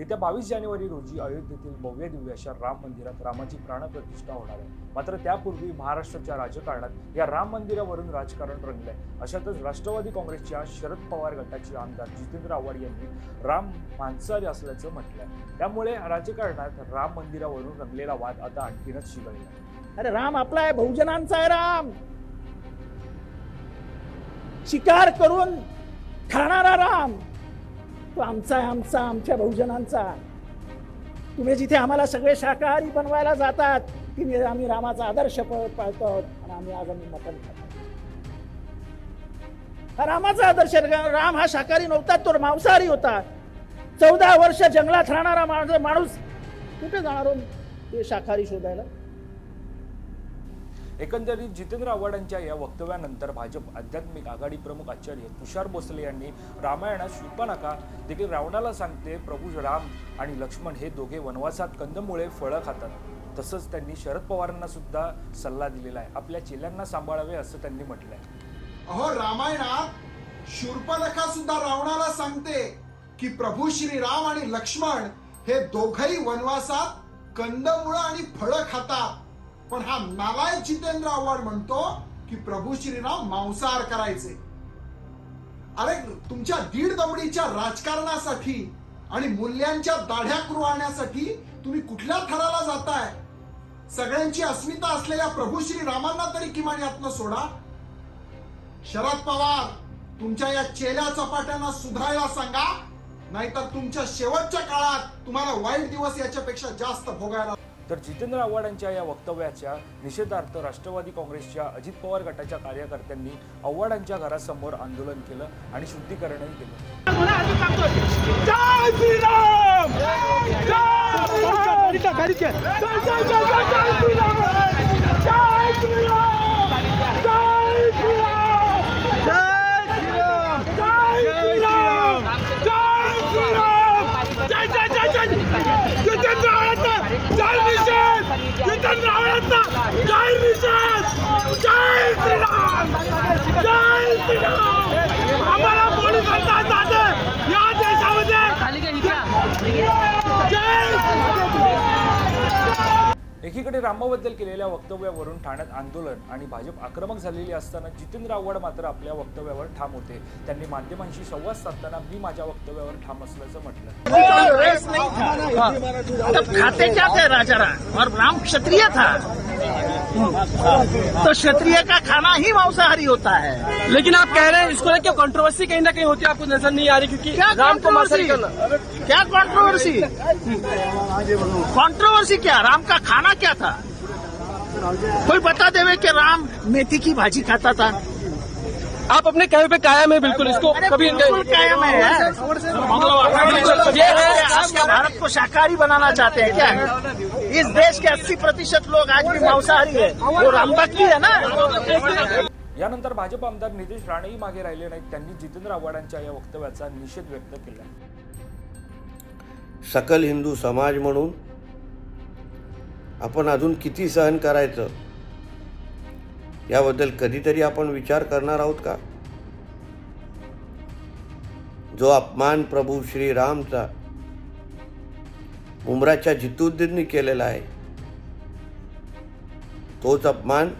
येत्या बावीस जानेवारी रोजी अयोध्येतील भव्य दिव्य अशा राम मंदिरात रामाची प्राणप्रतिष्ठा होणार आहे. मात्र त्यापूर्वी महाराष्ट्राच्या राजकारणात या राम मंदिरावरून राजकारण रंगलंय. अशातच राष्ट्रवादी काँग्रेसच्या शरद पवार गटाचे आमदार जितेंद्र आव्हाड यांनी राम मांसाहारी असल्याचं म्हटलंय. त्यामुळे राजकारणात राम मंदिरावरून रंगलेला वाद आता आणखीनच शिगळला. अरे राम आपला आहे बहुजनांचा आहे राम. शिकार करून खाणारा राम. तो आमचा आहे आमचा आमच्या बहुजनांचा. तुम्ही जिथे आम्हाला सगळे शाकाहारी बनवायला जातात की आम्ही रामाचा आदर्श पाळतो आहोत आणि आम्ही आज आम्ही मटण खातो. हा रामाचा आदर्श राम हा शाकाहारी नव्हता तो मांसाहारी होता. चौदा वर्ष जंगलात राहणारा माणूस माणूस कुठे जाणार हो ते शाकाहारी शोधायला? एकंदरीत जितेंद्र आव्हाडांच्या या वक्तव्यानंतर भाजप आध्यात्मिक आघाडी प्रमुख आचार्य तुषार भोसले यांनी रामायणात शूर्पणखा देखील रावणाला सांगते प्रभू राम आणि लक्ष्मण हे दोघे वनवासात कंदमुळे फळं खातात. तसंच त्यांनी शरद पवारांना सुद्धा सल्ला दिलेला आहे. आपल्या चेल्यांना सांभाळावे असं त्यांनी म्हटलंय. अहो रामायणात शूर्पणखा सुद्धा रावणाला सांगते की प्रभू श्रीराम आणि लक्ष्मण हे दोघही वनवासात कंदमुळं आणि फळं खातात. पण हा नालायक जितेंद्र आव्हाड म्हणतो की प्रभू श्रीराम मांसाहार करायचे. अरे तुमच्या दीड दमडीच्या राजकारणासाठी आणि मूल्यांच्या दाढ्या कुरवाळण्यासाठी तुम्ही कुठल्या थराला जाताय? सगळ्यांची अस्मिता असलेल्या प्रभू श्री रामांना तरी किमान यातनं सोडा. शरद पवार तुमच्या या चेल्या चपाट्यांना सुधारायला सांगा नाहीतर तुमच्या शेवटच्या काळात तुम्हाला वाईट दिवस याच्यापेक्षा जास्त भोगायला तर जितेंद्र आव्हाड यांच्या या वक्तव्याच्या निषेधार्थ राष्ट्रवादी काँग्रेसच्या अजित पवार गटाच्या कार्यकर्त्यांनी आव्हाडांच्या घरासमोर आंदोलन केलं आणि शुद्धीकरणही केलं निषेध जय श्रीराम जय श्रीराम आम्हाला पोलिसांचा जाते या देशामध्ये जय एकीकडे रामाबद्दल केलेल्या वक्तव्यावरून ठाण्यात आंदोलन आणि भाजप आक्रमक झालेली असताना जितेंद्र आव्हाड मात्र आपल्या वक्तव्यावर ठाम होते. त्यांनी माध्यमांशी संवाद साधताना मी माझ्या वक्तव्यावर ठाम असल्याचं म्हटलं. रेस नहीं था तब खाते क्या थे राजा राम और राम क्षत्रिय था. तो क्षत्रिय का खाना ही मांसाहारी होता है. लेकिन आप कह रहे हैं इसको लेकर कंट्रोवर्सी कहीं ना कहीं होती है आपको नजर नहीं आ रही क्योंकि क्या राम को मांसाहारी करना। क्या कंट्रोवर्सी कंट्रोवर्सी क्या? राम का खाना क्या था? कोई बता देवे कि राम मेथी की भाजी खाता था? आप अपने कहे पे कायम है बिल्कुल इसको कभी कायम है। ये है भारत को शाकाहारी बनाना चाहते हैं क्या? इस देश के 80 प्रतिशत लोग आज भी मांसाहारी है। वो राम भक्ति है ना? यानंतर भाजप आमदार नितेश राणेही मागे राहिले नाहीत. त्यांनी जितेंद्र आव्हाडांच्या या वक्तव्याचा निषेध व्यक्त केला. सकल हिंदू समाज म्हणून आपण अजून किती सहन करायचं? याबद्दल कधीतरी आपण विचार करणार आहोत का? जो अपमान प्रभू श्रीरामचा उमराच्या जितुद्दीननी केलेला आहे तोच अपमान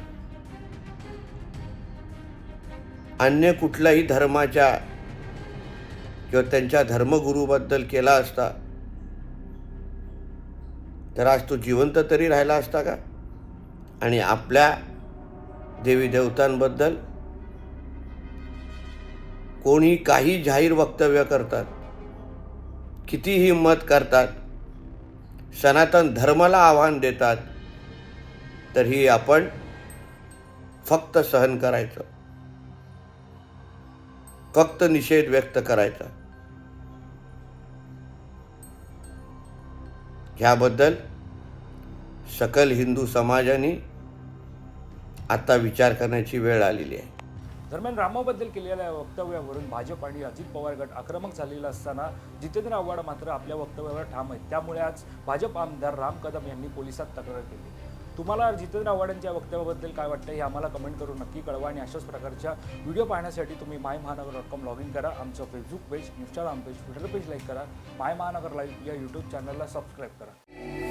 अन्य कुठल्याही धर्माच्या किंवा त्यांच्या धर्मगुरूबद्दल केला असता तर आज तो जिवंत तरी राहिला असता का? आणि आपल्या देवी देवतांबद्दल कोणी काही जाहीर वक्तव्य करतात किती हिंमत करतात सनातन धर्माला आव्हान देतात तरीही आपण फक्त सहन करायचं. फक्त निषेध व्यक्त करायचा. ह्याबद्दल सकल हिंदू समाजाने आता विचार करण्याची वेळ आलेली आहे. दरम्यान रामाबद्दल केलेल्या वक्तव्यावरून भाजप आणि अजित पवार गट आक्रमक झालेला असताना जितेंद्र आव्हाड मात्र आपल्या वक्तव्यावर ठाम आहेत. त्यामुळे आज भाजप आमदार राम कदम यांनी पोलिसात तक्रार केली. तुम्हाला जितेंद्र आव्हाडांच्या वक्तव्याबद्दल काय वाटतं हे आम्हाला कमेंट करून नक्की कळवा आणि अशाच प्रकारच्या व्हिडिओ पाहण्यासाठी तुम्ही माय महानगर डॉट कॉम लॉग इन करा. आमचं Facebook page Instagram page Twitter page like करा. माय महानगर लाईव्ह या यूट्यूब चॅनलला सबस्क्राईब करा.